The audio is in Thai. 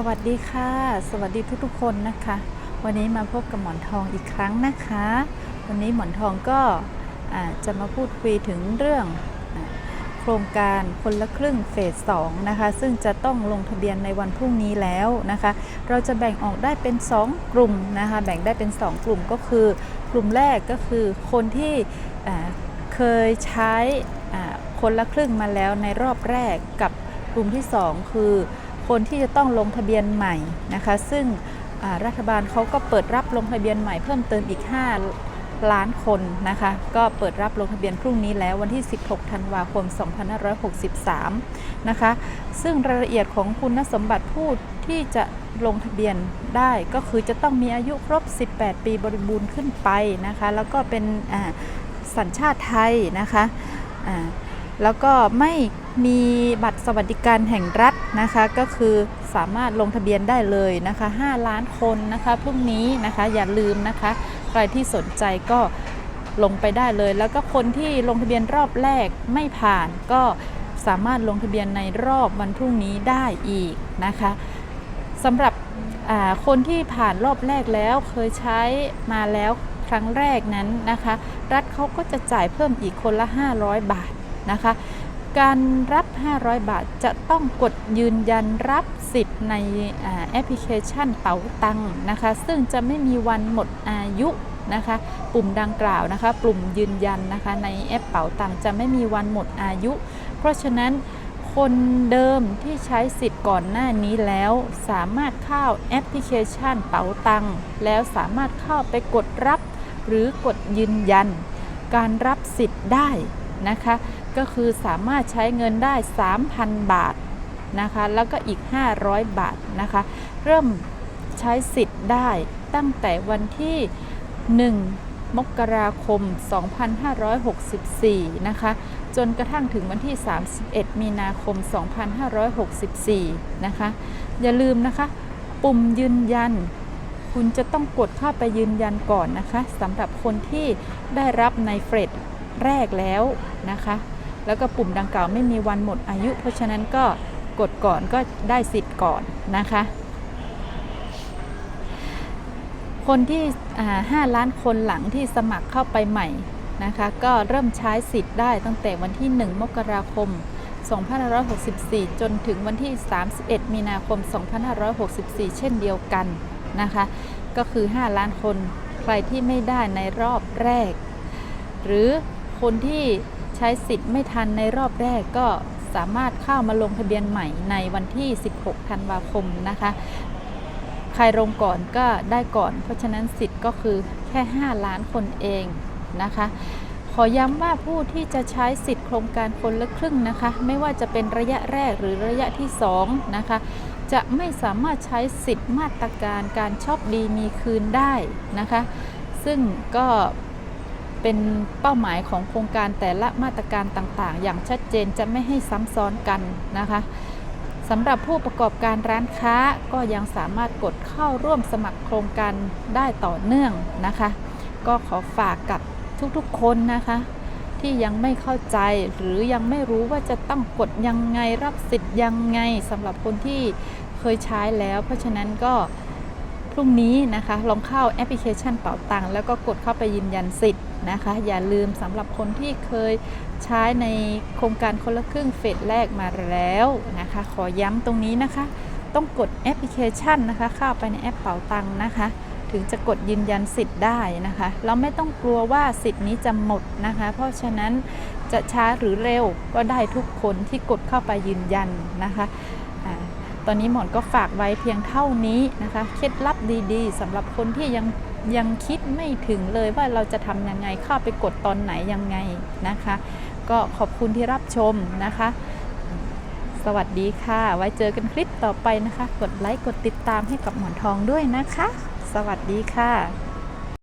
สวัสดีค่ะ สวัสดีทุกๆคนนะคะ วันนี้มาพบกับหมอนทองอีกครั้งนะคะ วันนี้หมอนทองก็จะมาพูดคุยถึงเรื่องอโครงการคนละครึ่งเฟส2นะคะ ซึ่งจะต้องลงทะเบียนในวันพรุ่งนี้แล้วนะคะ เราจะแบ่งออกได้เป็น 2 กลุ่มนะคะ แบ่งได้เป็น 2 กลุ่มก็คือกลุ่มแรกก็คือคนที่เคยใช้คนละครึ่งมาแล้วในรอบแรกกับกลุ่มที่ 2 คือ คนที่จะต้องลงทะเบียนใหม่นะคะ ซึ่งรัฐบาลเขาก็เปิดรับลงทะเบียนใหม่เพิ่มเติมอีก 5 ล้านคนนะคะ ก็เปิดรับลงทะเบียนพรุ่งนี้แล้ววันที่ 16 ธันวาคม 2563 นะคะ ซึ่งรายละเอียดของคุณสมบัติผู้ที่จะลงทะเบียนได้ก็คือจะต้องมีอายุครบ 18 ปีบริบูรณ์ขึ้นไปนะคะ แล้วก็เป็นสัญชาติไทยนะคะ แล้วก็ไม่มีบัตรสวัสดิการแห่งรัฐ นะคะก็คือสามารถลงทะเบียนได้เลยนะคะ 5 ล้านคนนะคะพรุ่งนี้นะคะอย่าลืมนะคะ ใครที่สนใจก็ลงไปได้เลย แล้วก็คนที่ลงทะเบียนรอบแรกไม่ผ่าน ก็สามารถลงทะเบียนในรอบวันพรุ่งนี้ได้อีกนะคะสำหรับคนที่ผ่านรอบแรกแล้วเคยใช้มาแล้วครั้งแรกนั้นนะคะ รัฐเขาก็จะจ่ายเพิ่มอีกคนละ 500 บาทนะคะ การรับ 500 บาทจะต้องกดยืนยันรับสิทธิ์ในแอปพลิเคชันเป๋าตังนะคะ ซึ่งจะไม่มีวันหมดอายุนะคะ ปุ่มดังกล่าวนะคะ ปุ่มยืนยันนะคะ ในแอปเป๋าตังจะไม่มีวันหมดอายุ เพราะฉะนั้นคนเดิมที่ใช้สิทธิ์ก่อนหน้านี้แล้วสามารถเข้าแอปพลิเคชันเป๋าตังแล้วสามารถเข้าไปกดรับหรือกดยืนยัน การรับสิทธิ์ได้ นะคะ ก็คือสามารถใช้เงินได้ 3,000 บาทนะคะ แล้วก็อีก 500 บาทนะคะ เริ่มใช้สิทธิ์ได้ตั้งแต่วันที่ 1 มกราคม 2564 นะคะ จนกระทั่งถึงวันที่ 31 มีนาคม 2564 นะคะ อย่าลืมนะคะ ปุ่มยืนยัน คุณจะต้องกดเข้าไปยืนยันก่อนนะคะสำหรับคนที่ได้รับในเฟรด แรกแล้วนะคะ แล้วก็ปุ่มดังกล่าวไม่มีวันหมดอายุ เพราะฉะนั้นก็กดก่อนก็ได้สิทธิ์ก่อนนะคะ คนที่อ่า5ล้านคนหลังที่สมัครเข้าไปใหม่นะคะ ก็เริ่มใช้สิทธิ์ได้ตั้งแต่วันที่ 1 มกราคม 2564 จนถึงวันที่ 31 มีนาคม 2564 เช่นเดียวกันนะคะ ก็คือ 5 ล้านคนใครที่ไม่ได้ในรอบแรก หรือ คนที่ใช้สิทธิ์ไม่ทันในรอบแรกก็สามารถเข้ามาลงทะเบียนใหม่ในวันที่ 16 ธันวาคมนะคะ ใครลงก่อนก็ได้ก่อน เพราะฉะนั้นสิทธิ์ก็คือแค่ 5 ล้านคนเองนะคะ ขอย้ำว่าผู้ที่จะใช้สิทธิ์โครงการคนละครึ่งนะคะ ไม่ว่าจะเป็นระยะแรกหรือระยะที่ 2 นะคะจะไม่สามารถใช้สิทธิ์มาตรการการชอบดีมีคืนได้นะคะ ซึ่งก็ เป็นเป้าหมายของโครงการแต่ละมาตรการต่างๆ อย่างชัดเจนจะไม่ให้ซ้ำซ้อนกันนะคะสำหรับผู้ประกอบการร้านค้าก็ยังสามารถกดเข้าร่วมสมัครโครงการได้ต่อเนื่องนะคะ ก็ขอฝากกับทุกๆคนนะคะ ที่ยังไม่เข้าใจหรือยังไม่รู้ว่าจะต้องกดยังไงรับสิทธิ์ยังไงสำหรับคนที่เคยใช้แล้ว เพราะฉะนั้นก็ รุ่งนี้นะคะลองเข้าแอปพลิเคชันเป๋าตังค์แล้วก็กดเข้าไปยืนยันสิทธิ์นะคะ อย่าลืมสำหรับคนที่เคยใช้ในโครงการคนละครึ่งเฟสแรกมาแล้วนะคะ ขอย้ำตรงนี้นะคะ ต้องกดแอปพลิเคชันนะคะ เข้าไปในแอปเป๋าตังค์นะคะ ถึงจะกดยืนยันสิทธิ์ได้นะคะ เราไม่ต้องกลัวว่าสิทธิ์นี้จะหมดนะคะ เพราะฉะนั้นจะช้าหรือเร็วก็ได้ทุกคนที่กดเข้าไปยืนยันนะคะ ตอนนี้หมอนก็ฝากไว้เพียงเท่านี้นะคะ เคล็ดลับดีๆสำหรับคนที่ยังยังคิดไม่ถึงเลยว่าเราจะทำยังไงเข้าไปกดตอนไหนยังไงนะคะ ก็ขอบคุณที่รับชมนะคะ สวัสดีค่ะ ไว้เจอกันคลิปต่อไปนะคะ กดไลค์กดติดตามให้กับหมอนทองด้วยนะคะ สวัสดีค่ะ